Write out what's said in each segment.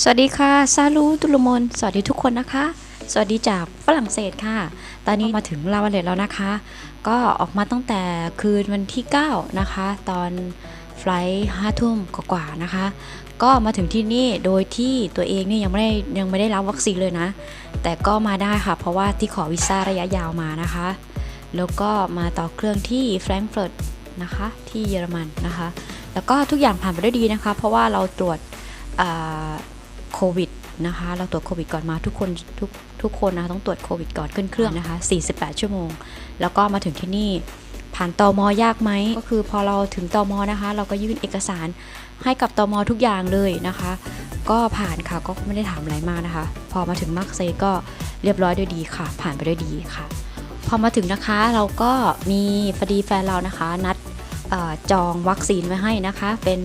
สวัสดีค่ะ ซาลูตุลมน สวัสดีทุกคนนะคะ สวัสดีจากฝรั่งเศสค่ะ ตอนนี้มาถึงลาวาเลตแล้วนะคะ ก็ออกมาตั้งแต่คืนวันที่ 9 นะคะ ตอนไฟลท์ห้าทุ่มกว่าๆนะคะ ก็มาถึงที่นี่โดยที่ตัวเองเนี่ยยังไม่ได้ยังไม่ได้รับวัคซีนเลยนะ แต่ก็มาได้ค่ะ เพราะว่าที่ขอวีซ่าระยะยาวมานะคะ แล้วก็มาต่อเครื่องที่แฟรงก์เฟิร์ตนะคะ ที่เยอรมันนะคะ แล้วก็ทุกอย่างผ่านไปด้วยดีนะคะ เพราะว่าเราตรวจ โควิดนะคะเราตรวจโควิดก่อนมาทุกคนทุกทุกคนนะคะต้องตรวจโควิดก่อนขึ้นเครื่องนะคะ 48 ชั่วโมง แล้วก็มาถึงที่นี่ผ่านตอมอยากไหมก็คือพอเราถึงตอมอนะคะ เราก็ยื่นเอกสารให้กับตอมอทุกอย่างเลยนะคะ ก็ผ่านค่ะก็ไม่ได้ถามอะไรมากนะคะ พอมาถึงมักเซก็เรียบร้อยด้วยดีค่ะ ผ่านไปด้วยดีค่ะ พอมาถึงนะคะเราก็มีพอดีแฟนเรานะคะ นัด จองวัคซีนไว้ให้นะคะ เป็น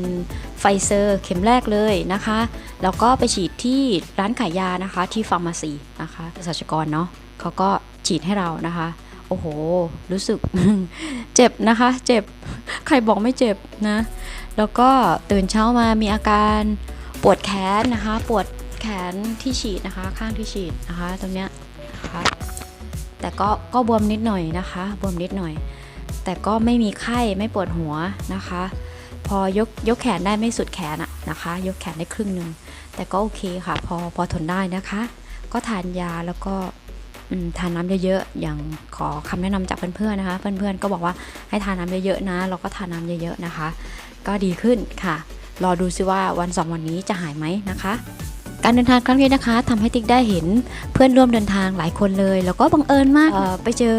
ไฟเซอร์เข็มแรกเลยนะคะ แล้วก็ไปฉีดที่ร้านขายยานะคะที่ฟาร์มาซีนะคะเภสัชกรเนาะเขาก็ฉีดให้เรานะคะ โอ้โห รู้สึกเจ็บนะคะ เจ็บ ใครบอกไม่เจ็บนะ แล้วก็ตื่นเช้ามามีอาการปวดแขนนะคะ ปวดแขนที่ฉีดนะคะ ข้างที่ฉีดนะคะ ตรงเนี้ยนะคะแต่ก็ก็บวมนิดหน่อยนะคะ บวมนิดหน่อย แต่ก็ไม่มีไข้ไม่ปวดหัวนะคะ พอยกยกแขนได้ไม่สุดแขนอะนะคะ ยกแขนได้ครึ่งหนึ่งแต่ก็โอเคค่ะ พอพอทนได้นะคะ ก็ทานยาแล้วก็ทานน้ำเยอะๆ อย่างขอคำแนะนำจากเพื่อนๆนะคะ เพื่อนๆก็บอกว่าให้ทานน้ำเยอะๆนะ เราก็ทานน้ำเยอะๆนะคะ ก็ดีขึ้นค่ะ รอดูซิว่าวันสองวันนี้จะหายไหมนะคะ การเดินทางครั้งนี้นะคะทำให้ติ๊กได้เห็นเพื่อนร่วมเดินทางหลายคนเลย แล้วก็บังเอิญมากไปเจอ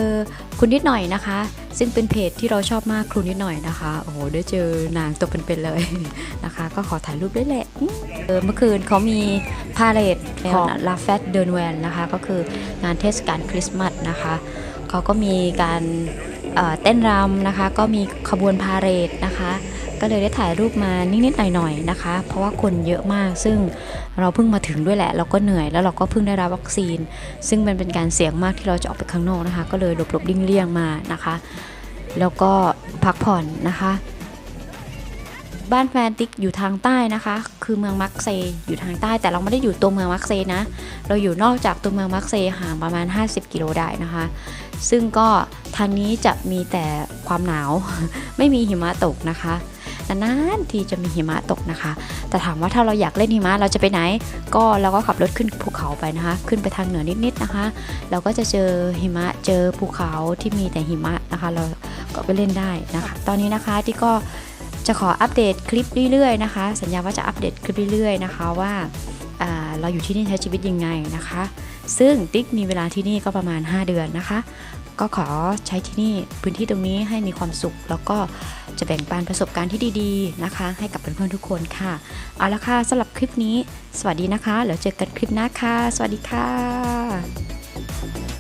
คุณนิดหน่อยนะคะ ซึ่งเป็นเพจที่เราชอบมากครูนิดหน่อยนะคะ โอ้โหได้เจอนางตัวเป็นๆเลยนะคะ ก็ขอถ่ายรูปด้วยแหละอืมเออเมื่อคืนเขามีพาเลทของลาแฟตเดินแวนนะคะ ก็คืองานเทศกาลคริสต์มาสนะคะเขาก็มีการเอ่อเต้นรำนะคะ ก็มีขบวนพาเหรดนะคะ ก็เลยได้ถ่ายรูปมานิดๆหน่อยๆนะคะ เพราะว่าคนเยอะมากซึ่งเราเพิ่งมาถึงด้วยแหละ เราก็เหนื่อยแล้วเราก็เพิ่งได้รับวัคซีน ซึ่งมันเป็นการเสี่ยงมากที่เราจะออกไปข้างนอกนะคะ ก็เลยหลบๆเลี่ยงๆมานะคะ แล้วก็พักผ่อนนะคะบ้านแฟนติกอยู่ทางใต้นะคะ คือเมืองมักเซอยู่ทางใต้ แต่เราไม่ได้อยู่ตัวเมืองมักเซนะ เราอยู่นอกจากตัวเมืองมักเซห่างประมาณ 50 กิโลได้นะคะ ซึ่งก็ทางนี้จะมีแต่ความหนาว ไม่มีหิมะตกนะคะ นานๆทีจะมีหิมะตกนะคะ แต่ถามว่าถ้าเราอยากเล่นหิมะเราจะไปไหน ก็เราก็ขับรถขึ้นภูเขาไปนะคะ ขึ้นไปทางเหนือนิดๆนะคะ เราก็จะเจอหิมะเจอภูเขาที่มีแต่หิมะนะคะ เราก็ไปเล่นได้นะคะ ตอนนี้นะคะที่ก็จะขออัปเดตคลิปเรื่อยๆนะคะ สัญญาว่าจะอัปเดตคลิปเรื่อยๆนะคะว่าอ่าเราอยู่ที่นี่ใช้ชีวิตยังไงนะคะ ซึ่งติ๊กมีเวลาที่นี่ก็ประมาณ 5 เดือนนะคะ ก็ขอใช้ที่นี่พื้นที่ตรงนี้ให้มีความสุข แล้วก็จะแบ่งปันประสบการณ์ที่ดีๆนะคะ ให้กับเพื่อนๆทุกคนค่ะ เอาละค่ะสำหรับคลิปนี้ สวัสดีนะคะแล้วเจอกันคลิปหน้าค่ะ สวัสดีค่ะ